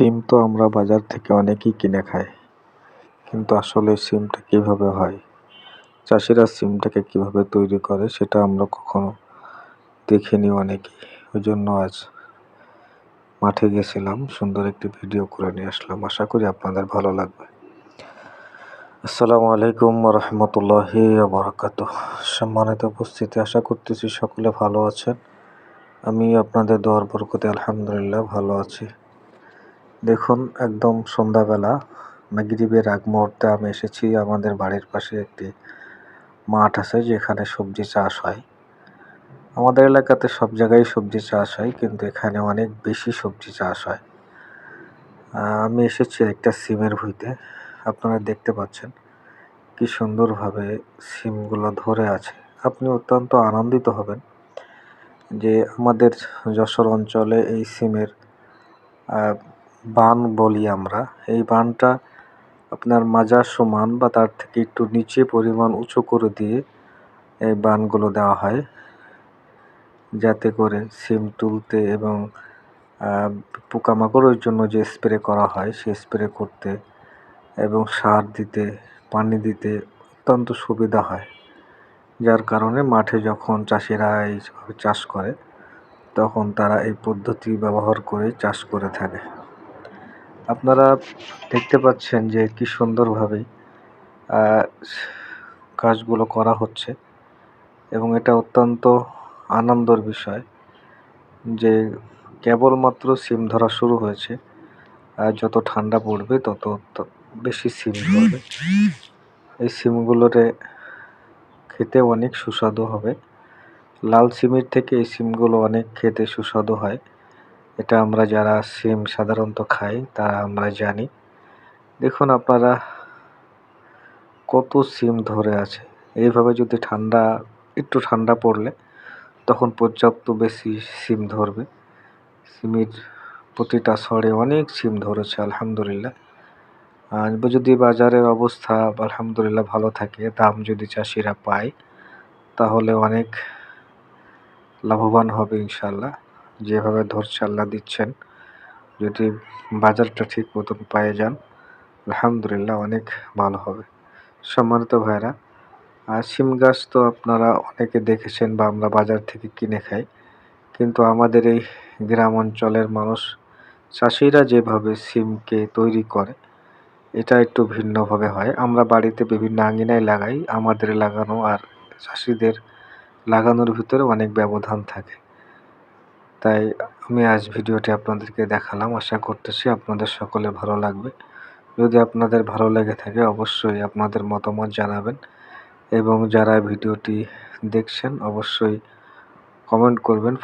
সিম তো আমরা বাজার থেকে অনেকেই কিনে খাই। কিন্তু আসলে সিমটা কীভাবে হয়? চাষিরা সিমটাকে কীভাবে তৈরি করে সেটা আমরা কখনো দেখিনি অনেকেই। ওই জন্য আজ মাঠে গেছিলাম, সুন্দর একটি ভিডিও করে নিয়ে আসলাম। আশা করি আপনাদের ভালো লাগবে। আসসালামু আলাইকুম রহমতুল্লাহি বরাকাত সম্মানিত উপস্থিতি, আশা করতেছি সকলে ভালো আছেন। আমি আপনাদের দোয়ার বরকতে আলহামদুলিল্লাহ ভালো আছি। দেখুন, একদম সন্ধ্যাবেলা, মাগরিবের আগ মুহূর্তে আমি এসেছি আমাদের বাড়ির পাশে একটি মাঠ আছে যেখানে সবজি চাষ হয়। আমাদের এলাকাতে সব জায়গায় সবজি চাষ হয়, কিন্তু এখানে অনেক বেশি সবজি চাষ হয়। আমি এসেছি একটা সিমের ভুঁইতে, আপনারা দেখতে পাচ্ছেন কি সুন্দরভাবে সিমগুলো ধরে আছে। আপনি অত্যন্ত আনন্দিত হবেন যে আমাদের যশোর অঞ্চলে এই সিমের বান বলি আমরা। এই বানটা আপনার মাজার সমান বা তার থেকে একটু নিচে পরিমাণ উঁচু করে দিয়ে এই বানগুলো দেওয়া হয়। যাতে করে সিম তুলতে এবং পোকামাকড়ের জন্য যে স্প্রে করা হয় সে স্প্রে করতে এবং সার দিতে, পানি দিতে অত্যন্ত সুবিধা হয়। যার কারণে মাঠে যখন চাষিরা এইভাবে চাষ করে, তখন তারা এই পদ্ধতি ব্যবহার করে চাষ করে থাকে। আপনারা দেখতে পাচ্ছেন যে কি সুন্দরভাবে কাজগুলো করা হচ্ছে এবং এটা অত্যন্ত আনন্দর বিষয় যে কেবলমাত্র সিম ধরা শুরু হয়েছে। আর যত ঠান্ডা পড়বে, তত বেশি সিম ধরবে এই সিমগুলোরে খেতে অনেক সুস্বাদু হবে। লাল সিমের থেকে এই সিমগুলো অনেক খেতে সুস্বাদু হয়। এটা আমরা যারা সিম সাধারণত খাই, তারা আমরা জানি। দেখুন আপনারা কত সিম ধরে আছে। এইভাবে যদি ঠান্ডা, একটু ঠান্ডা পড়লে তখন পর্যাপ্ত বেশি সিম ধরবে। সিমের প্রতিটা সরে অনেক সিম ধরেছে, আলহামদুলিল্লাহ। আর যদি বাজারের অবস্থা আলহামদুলিল্লাহ ভালো থাকে, দাম যদি চাষিরা পায়, তাহলে অনেক লাভবান হবে ইনশাল্লাহ যেভাবে ধরছে আল্লাহ দিচ্ছেন, যদি বাজারটা ঠিক মতন পায়ে যান, আলহামদুলিল্লাহ অনেক ভালো হবে। সম্মানিত ভাইরা আর সিম গাছ তো আপনারা অনেকে দেখেছেন বা আমরা বাজার থেকে কিনে খাই, কিন্তু আমাদের এই গ্রাম অঞ্চলের মানুষ, চাষিরা যেভাবে সিমকে তৈরি করে, এটা একটু ভিন্নভাবে হয়। আমরা বাড়িতে বিভিন্ন আঙিনায় লাগাই, আমাদের লাগানো আর চাষিদের লাগানোর ভিতরে অনেক ব্যবধান থাকে। তাই আমি আজ ভিডিওটি আপনাদেরকে দেখালাম। আশা করতেছি আপনাদের সকলে ভালো লাগবে। যদি আপনাদের ভালো লেগে থাকে, অবশ্যই আপনাদের মতামত জানাবেন এবং যারা ভিডিওটি দেখছেন, অবশ্যই কমেন্ট করবেন।